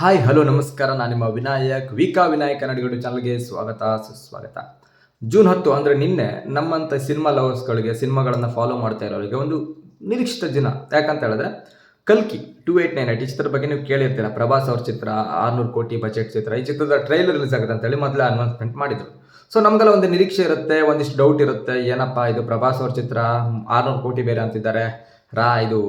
Hi hello ನಮಸ್ಕಾರ. ನಾನು ನಿಮ್ಮ ವಿನಾಯಕ್, ವಿಕಾ ವಿನಾಯಕ ನಡಿಗಡು ಚಾನಲ್ಗೆ ಸ್ವಾಗತ, ಸುಸ್ವಾಗತ. ಜೂನ್ ಹತ್ತು ಅಂದರೆ ನಿನ್ನೆ ನಮ್ಮಂಥ ಸಿನಿಮಾ ಲವರ್ಸ್ಗಳಿಗೆ ಸಿನಿಮಾಗಳನ್ನು ಫಾಲೋ ಮಾಡ್ತಾ ಇರೋರಿಗೆ ಒಂದು ನಿರೀಕ್ಷಿತ ದಿನ. ಯಾಕಂತ ಹೇಳಿದ್ರೆ, ಕಲ್ಕಿ ಟು ಏಯ್ಟ್ ನೈನ್ ಏಟ್ ಈ ಚಿತ್ರದ ಬಗ್ಗೆ ನೀವು ಕೇಳಿರ್ತೀರ. ಪ್ರಭಾಸ್ ಅವ್ರ ಚಿತ್ರ, ಆರ್ನೂರು ಕೋಟಿ ಬಜೆಟ್ ಚಿತ್ರ, ಈ ಚಿತ್ರದ ಟ್ರೈಲರ್ ರಿಲೀಸ್ ಆಗುತ್ತೆ ಅಂತೇಳಿ ಮೊದಲೇ ಅನೌನ್ಸ್ಮೆಂಟ್ ಮಾಡಿದ್ರು. ಸೊ ನಮಗೆಲ್ಲ ಒಂದು ನಿರೀಕ್ಷೆ ಇರುತ್ತೆ, ಒಂದಿಷ್ಟು ಡೌಟ್ ಇರುತ್ತೆ. ಏನಪ್ಪ ಇದು ಪ್ರಭಾಸ್ ಅವ್ರ ಚಿತ್ರ, ಆರ್ನೂರು ಕೋಟಿ ಬೇರೆ ಅಂತಿದ್ದಾರೆ. ರಾ, ಇದು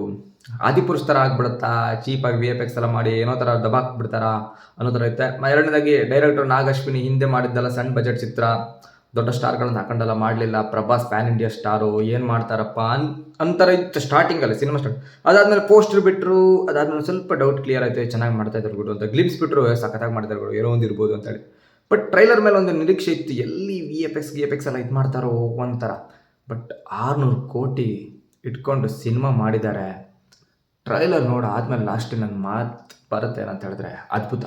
ಆದಿಪುರುಷ ಥರ ಆಗ್ಬಿಡುತ್ತಾ ಚೀಪಾಗಿ ವಿ ಎಫ್ ಎಕ್ಸ್ ಎಲ್ಲ ಮಾಡಿ ಏನೋ ಥರ ದಬಾಕ್ ಬಿಡ್ತಾರಾ ಅನ್ನೋ ಥರ ಇರುತ್ತೆ ಎರಡನೇದಾಗಿ ಡೈರೆಕ್ಟರ್ ನಾಗಶ್ವಿನಿ ಹಿಂದೆ ಮಾಡಿದ್ದೆಲ್ಲ ಸಣ್ಣ ಬಜೆಟ್ ಚಿತ್ರ. ದೊಡ್ಡ ಸ್ಟಾರ್ಗಳನ್ನ ಹಾಕೊಂಡೆಲ್ಲ ಮಾಡಲಿಲ್ಲ. ಪ್ರಭಾಸ್ ಪ್ಯಾನ್ ಇಂಡಿಯಾ ಸ್ಟಾರು ಏನು ಮಾಡ್ತಾರಪ್ಪ ಅನ್, ಅಂತರ ಇತ್ತು ಸ್ಟಾರ್ಟಿಂಗಲ್ಲಿ ಸಿನಿಮಾ ಸ್ಟಾರ್ಟ್ ಅದಾದಮೇಲೆ ಪೋಸ್ಟರ್ ಬಿಟ್ಟರು ಅದಾದಮೇಲೆ ಸ್ವಲ್ಪ ಡೌಟ್ ಕ್ಲಿಯರ್ ಆಯ್ತು ಚೆನ್ನಾಗಿ ಮಾಡ್ತಾ ಇದ್ರು ಅಂತ. ಗ್ಲಿಪ್ಸ್ ಬಿಟ್ಟರು ಸಖತ್ತಾಗಿ ಮಾಡ್ತಾರೆ ಇರ್ಬೋದು ಏನೋ ಒಂದು ಇರ್ಬೋದು ಅಂತೇಳಿ ಬಟ್ ಟ್ರೈಲರ್ ಮೇಲೆ ಒಂದು ನಿರೀಕ್ಷೆ ಇತ್ತು, ಎಲ್ಲಿ ವಿ ಎಫ್ ಎಕ್ಸ್ ಗಿ ಎಫ್ ಎಕ್ಸ್ ಎಲ್ಲ ಇದು ಮಾಡ್ತಾರೋ ಒಂಥರ. ಬಟ್ ಆರುನೂರು ಕೋಟಿ ಇಟ್ಕೊಂಡು ಸಿನಿಮಾ ಮಾಡಿದ್ದಾರೆ. ಟ್ರೈಲರ್ ನೋಡಿ ಆದ್ಮೇಲೆ ಲಾಸ್ಟ್ ನನ್ನ ಮಾತು ಬರುತ್ತೆ ಅಂತ ಹೇಳಿದ್ರೆ ಅದ್ಭುತ.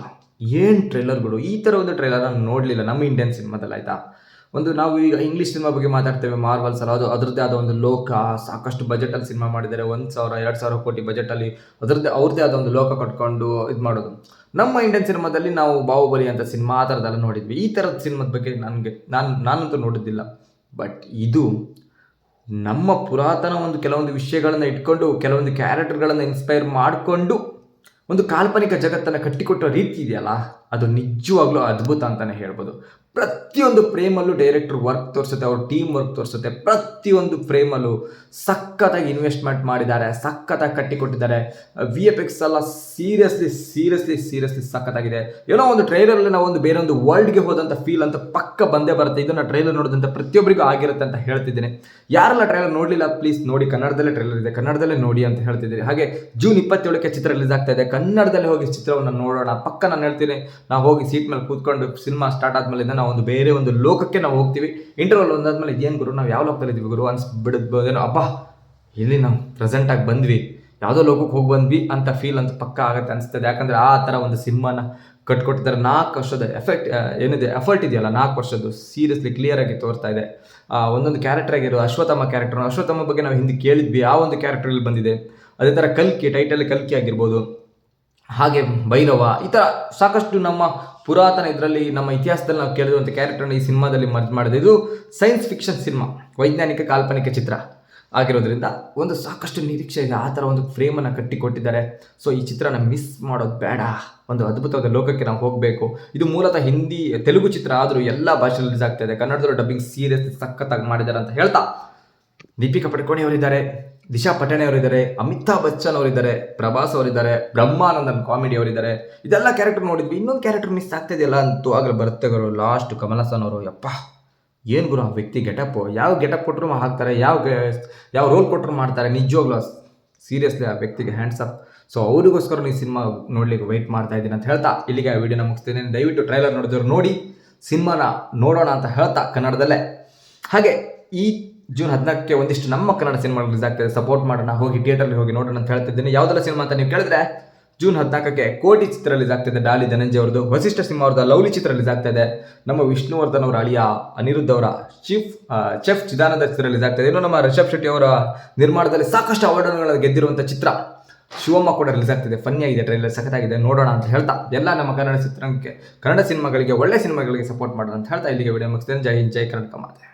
ಏನು ಟ್ರೈಲರ್ಗಳು ಈ ಥರ ಒಂದು ಟ್ರೈಲರ್ ನಾನು ನೋಡಲಿಲ್ಲ. ನಮ್ಮ ಇಂಡಿಯನ್ ಸಿನಿಮಾದಲ್ಲಿ ಆಯಿತಾ? ಒಂದು ನಾವು ಈಗ ಇಂಗ್ಲೀಷ್ ಸಿನಿಮಾ ಬಗ್ಗೆ ಮಾತಾಡ್ತೇವೆ ಮಾರ್ವಲ್ಸ್ ಅಲ್ಲ ಅದು ಅದರದ್ದೇ ಆದ ಒಂದು ಲೋಕ, ಸಾಕಷ್ಟು ಬಜೆಟಲ್ಲಿ ಸಿನಿಮಾ ಮಾಡಿದ್ದಾರೆ. ಒಂದು ಸಾವಿರ, ಎರಡು ಸಾವಿರ ಕೋಟಿ ಬಜೆಟಲ್ಲಿ ಅದರದ್ದೇ, ಅವ್ರದ್ದೇ ಆದ ಒಂದು ಲೋಕ ಕಟ್ಕೊಂಡು ಇದು ಮಾಡೋದು. ನಮ್ಮ ಇಂಡಿಯನ್ ಸಿನಿಮಾದಲ್ಲಿ ನಾವು ಬಾಹುಬಲಿ ಅಂತ ಸಿನಿಮಾ ಆ ಥರದ್ದೆಲ್ಲ ನೋಡಿದ್ವಿ. ಈ ಥರದ ಸಿನಿಮಾದ ಬಗ್ಗೆ ನನಗೆ, ನಾನು, ನಾನಂತೂ ನೋಡಿದ್ದಿಲ್ಲ. ಬಟ್ ಇದು ನಮ್ಮ ಪುರಾತನ ಒಂದು ಕೆಲವೊಂದು ವಿಷಯಗಳನ್ನು ಇಟ್ಕೊಂಡು, ಕೆಲವೊಂದು ಕ್ಯಾರೆಕ್ಟರ್ಗಳನ್ನು ಇನ್ಸ್ಪೈರ್ ಮಾಡಿಕೊಂಡು ಒಂದು ಕಾಲ್ಪನಿಕ ಜಗತ್ತನ್ನು ಕಟ್ಟಿಕೊಟ್ಟ ರೀತಿ ಇದೆಯಲ್ಲ? ಅದು ನಿಜವಾಗ್ಲೂ ಅದ್ಭುತ ಅಂತಲೇ ಹೇಳ್ಬೋದು. ಪ್ರತಿಯೊಂದು ಫ್ರೇಮಲ್ಲೂ ಡೈರೆಕ್ಟರ್ ವರ್ಕ್ ತೋರಿಸುತ್ತೆ, ಅವ್ರ ಟೀಮ್ ವರ್ಕ್ ತೋರಿಸುತ್ತೆ. ಪ್ರತಿಯೊಂದು ಫ್ರೇಮಲ್ಲೂ ಸಖತ್ತಾಗಿ ಇನ್ವೆಸ್ಟ್ಮೆಂಟ್ ಮಾಡಿದ್ದಾರೆ, ಸಖತ್ತಾಗಿ ಕಟ್ಟಿಕೊಟ್ಟಿದ್ದಾರೆ. ವಿ ಎಫ್ ಎಕ್ಸ್ ಎಲ್ಲ ಸೀರಿಯಸ್ಲಿ ಸೀರಿಯಸ್ಲಿ ಸೀರಿಯಸ್ಲಿ ಸಖತ್ತಾಗಿದೆ. ಏನೋ ಒಂದು ಟ್ರೈಲರಲ್ಲಿ ನಾವು ಒಂದು ಬೇರೆ ಒಂದು ವರ್ಲ್ಡ್ಗೆ ಹೋದಂಥ ಫೀಲ್ ಅಂತ ಪಕ್ಕ ಬಂದೇ ಬರುತ್ತೆ. ಇದನ್ನು ಟ್ರೈಲರ್ ನೋಡಿದಂಥ ಪ್ರತಿಯೊಬ್ಬರಿಗೂ ಆಗಿರುತ್ತೆ ಅಂತ ಹೇಳ್ತಿದ್ದೀನಿ. ಯಾರೆಲ್ಲ ಟ್ರೈಲರ್ ನೋಡಲಿಲ್ಲ ಪ್ಲೀಸ್ ನೋಡಿ. ಕನ್ನಡದಲ್ಲೇ ಟ್ರೈಲರ್ ಇದೆ. ಕನ್ನಡದಲ್ಲೇ ನೋಡಿ ಅಂತ ಹೇಳ್ತಿದ್ದೀನಿ ಹಾಗೆ ಜೂನ್ ಇಪ್ಪತ್ತೇಳಕ್ಕೆ ಚಿತ್ರ ರಿಲೀಸ್ ಆಗ್ತಾ ಇದೆ. ಕನ್ನಡದಲ್ಲಿ ಹೋಗಿ ಚಿತ್ರವನ್ನು ನೋಡೋಣ. ಪಕ್ಕ ನಾನು ಹೇಳ್ತೀನಿ ನಾವು ಹೋಗಿ ಸೀಟ್ ಮೇಲೆ ಕೂತ್ಕೊಂಡು ಸಿನಿಮಾ ಸ್ಟಾರ್ಟ್ ಆದ್ಮೇಲೆ ನಾವು ಒಂದು ಬೇರೆ ಒಂದು ಲೋಕಕ್ಕೆ ನಾವು ಹೋಗ್ತೀವಿ. ಇಂಟರ್ವಲ್ ಒಂದಾದ್ಮೇಲೆ ಇದೇನು ಗುರು? ನಾವು ಯಾವ ಲೋಕದಲ್ಲಿ ಇದ್ದೀವಿ ಗುರು? ಅನ್ಸ್ಬಿಡ್ಬೋದೇನೋ ಅಬ್ಬಾ! ಇಲ್ಲಿ ನಾವು ಪ್ರೆಸೆಂಟಾಗಿ ಬಂದ್ವಿ. ಯಾವುದೋ ಲೋಕಕ್ಕೆ ಹೋಗಿ ಬಂದ್ವಿ ಅಂತ ಫೀಲ್ ಅಂತ ಪಕ್ಕ ಆಗುತ್ತೆ ಅನಿಸ್ತದೆ. ಯಾಕಂದರೆ ಆ ಥರ ಒಂದು ಸಿನಿಮಾನ ಕಟ್ಕೊಟ್ಟಿದ್ದಾರೆ. ನಾಲ್ಕು ವರ್ಷದ ಎಫೆಕ್ಟ್ ಏನಿದೆ? ಎಫರ್ಟ್ ಇದೆಯಲ್ಲ, ನಾಲ್ಕು ವರ್ಷದ್ದು. ಸೀರಿಯಸ್ಲಿ ಕ್ಲಿಯರಾಗಿ ತೋರ್ತಾ ಇದೆ. ಒಂದೊಂದು ಕ್ಯಾರೆಕ್ಟರ್ ಆಗಿರೋ ಅಶ್ವತ್ಥಮ್ಮ ಕ್ಯಾರೆಕ್ಟರ್ ಅಶ್ವತ್ಥಮ್ಮ ಬಗ್ಗೆ ನಾವು ಹಿಂದೆ ಕೇಳಿದ್ವಿ. ಆ ಒಂದು ಕ್ಯಾರೆಕ್ಟ್ರಲ್ಲಿ ಬಂದಿದೆ? ಅದೇ ಥರ ಕಲ್ಕಿ ಟೈಟಲ್ ಕಲ್ಕಿ ಆಗಿರ್ಬೋದು. ಹಾಗೆ ಭೈರವ, ಈ ಥರ ಸಾಕಷ್ಟು ನಮ್ಮ ಪುರಾತನ ಇದರಲ್ಲಿ ನಮ್ಮ ಇತಿಹಾಸದಲ್ಲಿ ನಾವು ಕೇಳಿದಂಥ ಕ್ಯಾರೆಕ್ಟರ್ನ ಈ ಸಿನಿಮಾದಲ್ಲಿ ಮರ್ಜ್ ಮಾಡಿದೆ. ಇದು ಸೈನ್ಸ್ ಫಿಕ್ಷನ್ ಸಿನಿಮಾ ವೈಜ್ಞಾನಿಕ ಕಾಲ್ಪನಿಕ ಚಿತ್ರ ಆಗಿರೋದ್ರಿಂದ ಒಂದು ಸಾಕಷ್ಟು ನಿರೀಕ್ಷೆ ಇದೆ. ಆ ಥರ ಒಂದು ಫ್ರೇಮನ್ನು ಕಟ್ಟಿಕೊಟ್ಟಿದ್ದಾರೆ. ಸೊ ಈ ಚಿತ್ರನ ಮಿಸ್ ಮಾಡೋದು ಬೇಡ. ಒಂದು ಅದ್ಭುತವಾದ ಲೋಕಕ್ಕೆ ನಾವು ಹೋಗಬೇಕು. ಇದು ಮೂಲತಃ ಹಿಂದಿ, ತೆಲುಗು ಚಿತ್ರ ಆದರೂ ಎಲ್ಲ ಭಾಷೆಯಲ್ಲಿ ರಿಲೀಸ್ ಆಗ್ತಾ ಇದೆ. ಕನ್ನಡದಲ್ಲೂ ಡಬ್ಬಿಂಗ್ ಸೀರಿಯಸ್ ಸಖತ್ತಾಗಿ ಮಾಡಿದ್ದಾರೆ ಅಂತ ಹೇಳ್ತಾ ದೀಪಿಕಾ ಪಡುಕೋಣೆ ಅವರಿದ್ದಾರೆ. ದಿಶಾ ಪಟಣೆ ಅವರಿದ್ದಾರೆ, ಅಮಿತಾಬ್ ಬಚ್ಚನ್ ಅವರಿದ್ದಾರೆ, ಪ್ರಭಾಸ್ ಅವರಿದ್ದಾರೆ, ಬ್ರಹ್ಮಾನಂದನ್ ಕಾಮಿಡಿ ಅವರಿದ್ದಾರೆ. ಇದೆಲ್ಲ ಕ್ಯಾರೆಕ್ಟರ್ ನೋಡಿದ್ವಿ. ಇನ್ನೊಂದು ಕ್ಯಾರೆಕ್ಟರ್ ಮಿಸ್ ಆಗ್ತಾ ಇದೆಯಲ್ಲ ಅಂತೂ ಆಗಲೇ ಬರುತ್ತೆ ಗುರು. ಲಾಸ್ಟ್ ಕಮಲ್ ಹಾಸನ್ ಅವರು. ಯಪ್ಪ, ಏನು ಗುರು ಆ ವ್ಯಕ್ತಿ ಗೆಟಪ್? ಯಾವ ಗೆಟಪ್ ಕೊಟ್ಟರು ಹಾಕ್ತಾರೆ? ಯಾವ ಯಾವ ರೋಲ್ ಕೊಟ್ಟರು ಮಾಡ್ತಾರೆ? ನಿಜವಾಗ್ಲೂ ಸೀರಿಯಸ್ಲಿ ಆ ವ್ಯಕ್ತಿಗೆ ಹ್ಯಾಂಡ್ಸ್ ಅಪ್ ಸೊ ಅವರಿಗೋಸ್ಕರ ನೀವು ಸಿನಿಮಾ ನೋಡ್ಲಿಕ್ಕೆ ವೆಯ್ಟ್ ಮಾಡ್ತಾ ಇದ್ದೀನಿ ಅಂತ ಹೇಳ್ತಾ, ಇಲ್ಲಿಗೆ ಆ ವಿಡಿಯೋನ ಮುಗಿಸ್ತೀನಿ. ದಯವಿಟ್ಟು ಟ್ರೈಲರ್ ನೋಡಿದ್ರು ನೋಡಿ ಸಿನಿಮಾನ ನೋಡೋಣ ಅಂತ ಹೇಳ್ತಾ ಕನ್ನಡದಲ್ಲೇ. ಹಾಗೆ ಈ ಜೂನ್ ಹದಿನಾಲ್ಕಕ್ಕೆ ಒಂದಿಷ್ಟು ನಮ್ಮ ಕನ್ನಡ ಸಿನಿಮಾ ರಿಲೀಸ್ ಆಗ್ತದೆ. ಸಪೋರ್ಟ್ ಮಾಡೋಣ, ಹೋಗಿ ಥಿಯೇಟರ್ಗೆ ಹೋಗಿ ನೋಡೋಣ ಅಂತ ಹೇಳ್ತಿದ್ದೀನಿ. ಯಾವುದೆಲ್ಲ ಸಿನಿಮಾ ಅಂತ ನೀವು ಕೇಳಿದ್ರೆ, ಜೂನ್ ಹದಿನಾಲ್ಕಕ್ಕೆ ಕೋಟಿ ಚಿತ್ರ ರಿಲೀಸ್ ಆಗ್ತಿದೆ. ಡಾಲಿ ಧನಂಜಯ ಅವ್ರದ್ದು, ವಸಿಷ್ಠ ಸಿಂಹ ಅವ್ರದ್ದು ಲವ್ಲಿ ಚಿತ್ರ ರಿಲೀಸ್ ಆಗ್ತಾ ಇದೆ ನಮ್ಮ ವಿಷ್ಣುವರ್ಧನ್ ಅವರ ಅಳಿಯ ಅನಿರುದ್ಧ ಅವರ ಚೀಫ್ ಚೆಫ್ ಚಿದಾನಂದ ಚಿತ್ರ ರಿಲೀಸ್ ಆಗ್ತದೆ. ಇನ್ನು ನಮ್ಮ ರಿಷಬ್ ಶೆಟ್ಟಿ ಅವರ ನಿರ್ಮಾಣದಲ್ಲಿ ಸಾಕಷ್ಟು ಅವಾರ್ಡ್ಗಳನ್ನು ಗೆದ್ದಿರುವಂಥ ಚಿತ್ರ ಶಿವಮ್ಮ ಕೂಡ ರಿಲೀಸ್ ಆಗ್ತಿದೆ. ಫನ್ನಿ ಆಗಿದೆ ಟ್ರೈಲರ್ ಸಖತ್ತಾಗಿದೆ, ನೋಡೋಣ ಅಂತ ಹೇಳ್ತಾ. ಎಲ್ಲ ನಮ್ಮ ಕನ್ನಡ ಚಿತ್ರಕ್ಕೆ, ಕನ್ನಡ ಸಿನಿಮಾಗಳಿಗೆ ಒಳ್ಳೆ ಸಿನಿಮಾಗಳಿಗೆ ಸಪೋರ್ಟ್ ಮಾಡೋಣ ಅಂತ ಹೇಳ್ತಾ. ಇಲ್ಲಿಗೆ ವಿಡಿಯೋ ಮುಗಿಸ್ತೇನೆ. ಜೈ ಹಿಂದ್, ಜೈ ಕರ್ನಾಟಕ ಮಾತೆ.